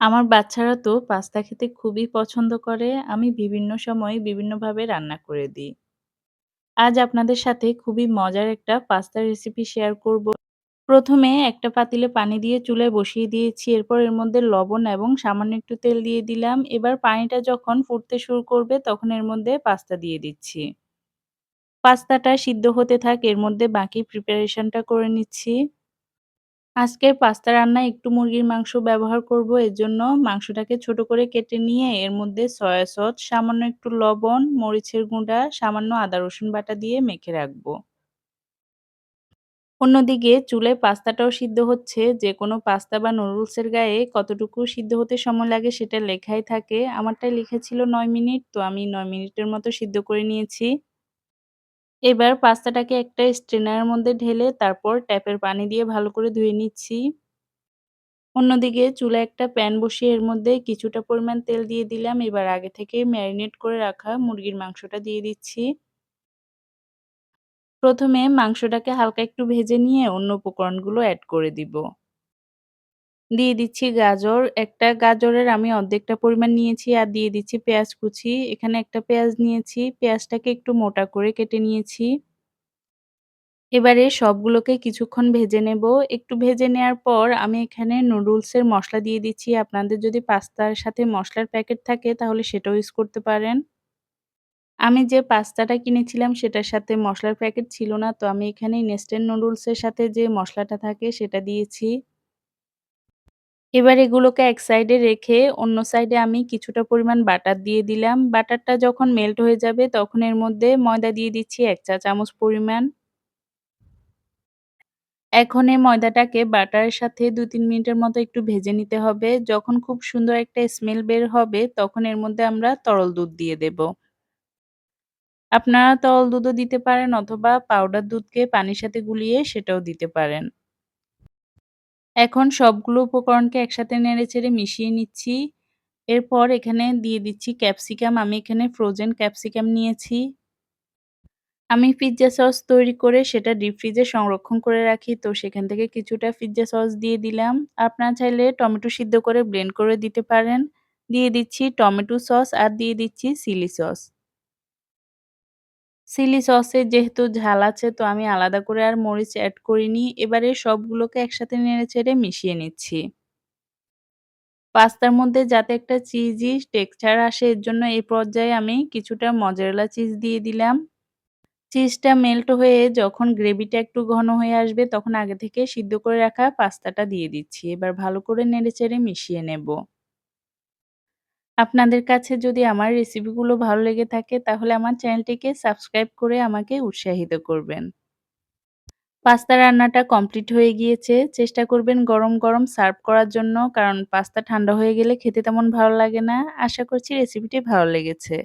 আমার বাচ্চারা তো পাস্তা খেতে খুবই পছন্দ করে। আমি বিভিন্ন সময় বিভিন্নভাবে রান্না করে দিই। আজ আপনাদের সাথে খুবই মজার একটা পাস্তার রেসিপি শেয়ার করব। প্রথমে একটা পাতিলে পানি দিয়ে চুলায় বসিয়ে দিয়েছি। এরপর এর মধ্যে লবণ এবং সামান্য একটু তেল দিয়ে দিলাম। এবার পানিটা যখন ফুটতে শুরু করবে তখন এর মধ্যে পাস্তা দিয়ে দিচ্ছি। পাস্তাটা সিদ্ধ হতে থাক, এর মধ্যে বাকি প্রিপারেশনটা করে নিচ্ছি। আজকের পাস্তা রান্নায় একটু মুরগির মাংস ব্যবহার করব এর জন্য মাংসটাকে ছোট করে কেটে নিয়ে এর মধ্যে সয়া সস, সামান্য একটু লবণ, মরিচের গুঁড়া, সামান্য আদা রসুন বাটা দিয়ে মেখে রাখব। অন্যদিকে চুলে পাস্তাটাও সিদ্ধ হচ্ছে যে কোনো পাস্তা বা নুডলসের গায়ে কতটুকু সিদ্ধ হতে সময় লাগে সেটা লেখাই থাকে আমারটাই লেখা ছিল নয় মিনিট তো আমি নয় মিনিটের মতো সিদ্ধ করে নিয়েছি এবার পাস্তাটাকে একটা স্ট্রেনারের মধ্যে ঢেলে তারপর ট্যাপের পানি দিয়ে ভালো করে ধুয়ে নিচ্ছি। অন্যদিকে চুলা একটা প্যান বসিয়ে এর মধ্যে কিছুটা পরিমাণ তেল দিয়ে দিলাম। এবার আগে থেকে ম্যারিনেট করে রাখা মুরগির মাংসটা দিয়ে দিচ্ছি। প্রথমে মাংসটাকে হালকা একটু ভেজে নিয়ে অন্য উপকরণগুলো অ্যাড করে দিব। দিয়ে দিচ্ছি গাজর। একটা গাজরের আমি অর্ধেকটা পরিমাণ নিয়েছি আর দিয়ে দিচ্ছি পেঁয়াজ কুচি। এখানে একটা পেঁয়াজ নিয়েছি। পেঁয়াজটাকে একটু মোটা করে কেটে নিয়েছি। এবারে সবগুলোকে কিছুক্ষণ ভেজে নেব। একটু ভেজে নেওয়ার পর আমি এখানে নুডলসের মশলা দিয়ে দিচ্ছি। আপনাদের যদি পাস্তার সাথে মশলার প্যাকেট থাকে তাহলে সেটাও ইউজ করতে পারেন। আমি যে পাস্তাটা কিনেছিলাম সেটার সাথে মশলার প্যাকেট ছিল না। তো আমি এখানে নেস্টেন নুডলসের সাথে যে মশলাটা থাকে সেটা দিয়েছি। এবার এগুলোকে এক সাইডে রেখে অন্য সাইডে আমি কিছুটা পরিমাণ বাটার দিয়ে দিলাম। বাটারটা যখন মেল্ট হয়ে যাবে তখন এর মধ্যে ময়দা দিয়ে দিচ্ছি এক চা চামচ পরিমাণ। এখন এই ময়দাটাকে বাটারের সাথে দু তিন মিনিটের মতো একটু ভেজে নিতে হবে। যখন খুব সুন্দর একটা স্মেল বের হবে তখন এর মধ্যে আমরা তরল দুধ দিয়ে দেব। আপনারা তরল দুধও দিতে পারেন অথবা পাউডার দুধকে পানির সাথে গুলিয়ে সেটাও দিতে পারেন। এখন সবগুলো উপকরণকে একসাথে নেড়ে চেড়ে মিশিয়ে নিচ্ছি। এরপর এখানে দিয়ে দিচ্ছি ক্যাপসিকাম। আমি এখানে ফ্রোজেন ক্যাপসিকাম নিয়েছি। আমি পিৎজা সস তৈরি করে সেটা ডিপ ফ্রিজে সংরক্ষণ করে রাখি। তো সেখান থেকে কিছুটা পিৎজা সস দিয়ে দিলাম। আপনারা চাইলে টমেটো সিদ্ধ করে ব্লেন্ড করে দিতে পারেন। দিয়ে দিচ্ছি টমেটো সস আর দিয়ে দিচ্ছি চিলি সস। চিলি সসে যেহেতু ঝাল আছে, তো আমি আলাদা করে আর মরিচ অ্যাড করিনি। এবারে সবগুলোকে একসাথে নেড়ে চেড়ে মিশিয়ে নিচ্ছি। পাস্তার মধ্যে যাতে একটা চিজি টেক্সচার আসে, এর জন্য এই পর্যায়ে আমি কিছুটা মজারেলা চিজ দিয়ে দিলাম। চিজটা মেল্ট হয়ে যখন গ্রেভিটা একটু ঘন হয়ে আসবে, তখন আগে থেকে সিদ্ধ করে রাখা পাস্তাটা দিয়ে দিচ্ছি। এবার ভালো করে নেড়ে নেড়েচেড়ে মিশিয়ে নেব। আপনাদের কাছে যদি আমার রেসিপিগুলো ভালো লেগে থাকে, তাহলে আমার চ্যানেলটিকে সাবস্ক্রাইব করে আমাকে উৎসাহিত করবেন। পাস্তা রান্নাটা কমপ্লিট হয়ে গিয়েছে। চেষ্টা করবেন গরম গরম সার্ভ করার জন্য, কারণ পাস্তা ঠান্ডা হয়ে গেলে খেতে তেমন ভালো লাগে না। আশা করছি রেসিপিটি ভালো লেগেছে।